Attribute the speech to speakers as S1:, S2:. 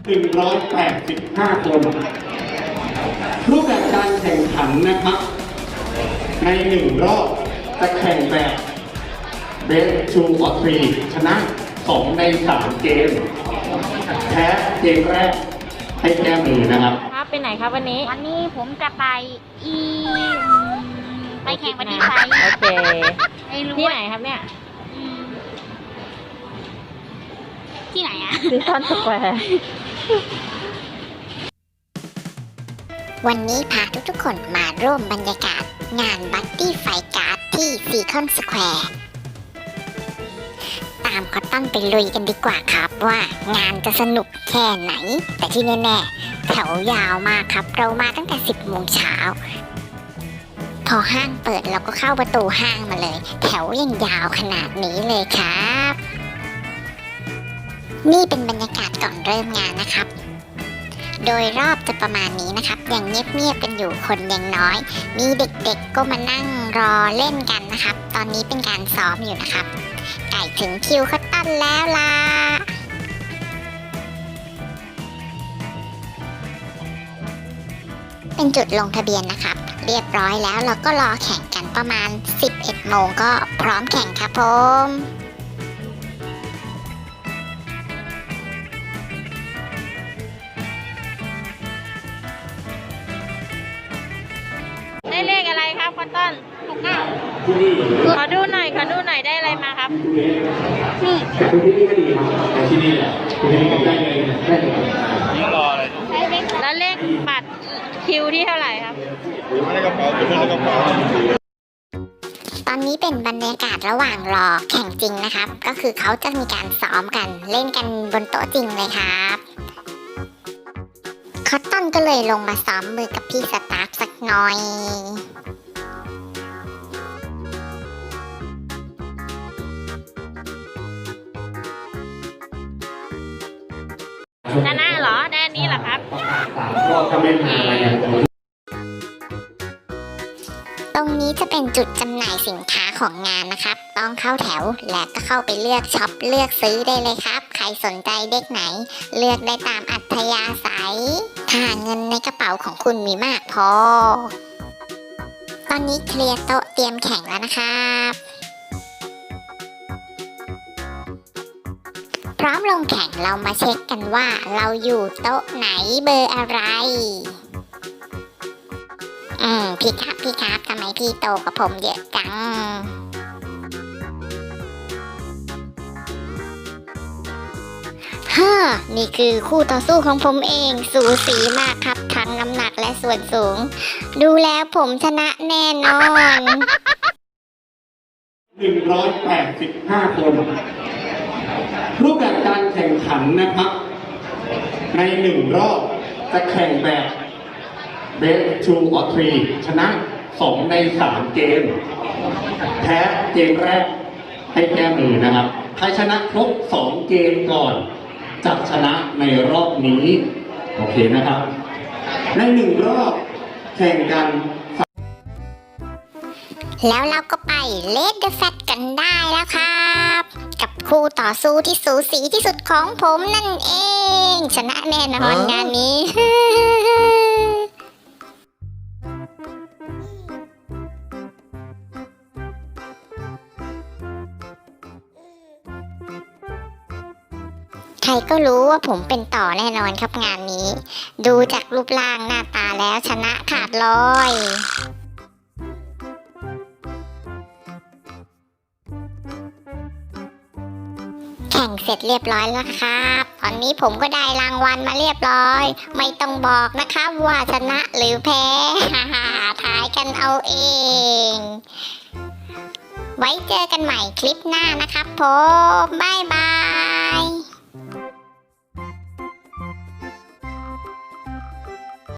S1: 185 คน รูปแบบการแข่งขันนะครับ ในหนึ่งรอบจะแข่งแบบเบสชูออทรีชนะ 2 ใน 3 เกม แพ้เกมแรกให้แก้มือนะครับ
S2: ครับไปไหนครับวันนี้
S3: วันนี้ผมจะไปอีไปแข่งวันที่ไฟ
S2: โอเค
S3: ไม่รู้
S2: ที่
S3: ว่า
S2: ไหนครับเนี่ย
S3: อืมที่ไหนอะ
S2: ซีซอนสแควร์
S4: วันนี้พาทุกๆคนมาร่วมบรรยากาศ งานบัตตี้ไฟการ์ดที่ซีคอนสแควร์ตามก็ตั้งไปลุยกันดีกว่าครับว่างานจะสนุกแค่ไหน แต่ที่แน่ๆแถวยาวมากครับ เรามาตั้งแต่ 10โมงเช้าพอห้างเปิดเราก็เข้าประตูห้างมาเลย แถวยังยาวขนาดนี้เลยครับ นี่เป็นบรรยากาศก่อนเริ่มงานนะครับ โดยรอบจะประมาณนี้นะครับ ยังเงียบๆกันอยู่คนยังน้อย มีเด็กๆก็มานั่งรอเล่นกันนะครับ ตอนนี้เป็นการซ้อมอยู่นะครับ ไก่ถึงคิวคัตตันแล้วล่ะเป็นจุดลงทะเบียนนะครับ เรียบร้อยแล้วเราก็รอแข่งกันประมาณ 11โมงก็พร้อมแข่งครับผม
S2: ขอดูหน่อยขอดูหน่อยได้อะไรมาครับ
S3: นี่
S1: แต่ที่นี่ก็ดีครับแต่ที่นี่แหละที่นี่ได้เลยได้เลย
S3: ใช้เล็ก
S2: แล้วเลขบัตรคิวที่เท่าไหร่ครับ
S4: ตอนนี้เป็นบรรยากาศระหว่างรอแข่งจริงนะครับ ก็คือเขาจะมีการซ้อมกันเล่นกันบนโต๊ะจริงเลยครับคอตตันก็เลยลงมาซ้อมมือกับพี่สตาฟสักหน่อย
S2: ชนะเหรอ ด้อันนี้เหรอครับ
S4: ตรงนี้จะเป็นจุดจำหน่ายสินค้าของงานนะครับ ต้องเข้าแถวและก็เข้าไปเลือกช็อปเลือกซื้อได้เลยครับ ใครสนใจเด็กไหน เลือกได้ตามอัธยาศัย ถ้าเงินในกระเป๋าของคุณมีมากพอ ตอนนี้เคลียร์โต๊ะเตรียมแข่งแล้วนะครับ ร้อมลงแข่งเรามาเช็คกันว่าเราอยู่โต๊ะไหนเบอร์อะไร อืมพี่ครับพี่ครับทำไมพี่โตกับผมเยอะจัง ฮ่า นี่คือคู่ต่อสู้ของผมเอง สูสีมากครับ ทั้งน้ำหนักและส่วนสูง ดูแล้วผมชนะแน่นอน
S1: 185 คน รูปแบบการแข่งขันนะครับ ในหนึ่งรอบจะแข่งแบบเบสชูออทรีชนะ2ใน3เกม แพ้เกมแรกให้แก้มือนะครับ ใครชนะครบ2เกมก่อนจะชนะในรอบนี้ โอเคนะครับ ในหนึ่งรอบแข่งกัน
S4: แล้วเราก็ไปเลดเดอะแฟตกันได้แล้วครับ กับคู่ต่อสู้ที่สูสีที่สุดของผมนั่นเอง ชนะแน่นอนงานนี้ ใครก็รู้ว่าผมเป็นต่อแน่นอนครับงานนี้ ดูจากรูปร่างหน้าตาแล้วชนะขาดลอย ข่งเสร็จเรียบร้อยแล้วครับ ตอนนี้ผมก็ได้รางวัลมาเรียบร้อย ไม่ต้องบอกนะครับว่าชนะหรือแพ้ฮ่าฮ่าทายกันเอาเอง ไว้เจอกันใหม่คลิปหน้านะครับผม บ๊ายบาย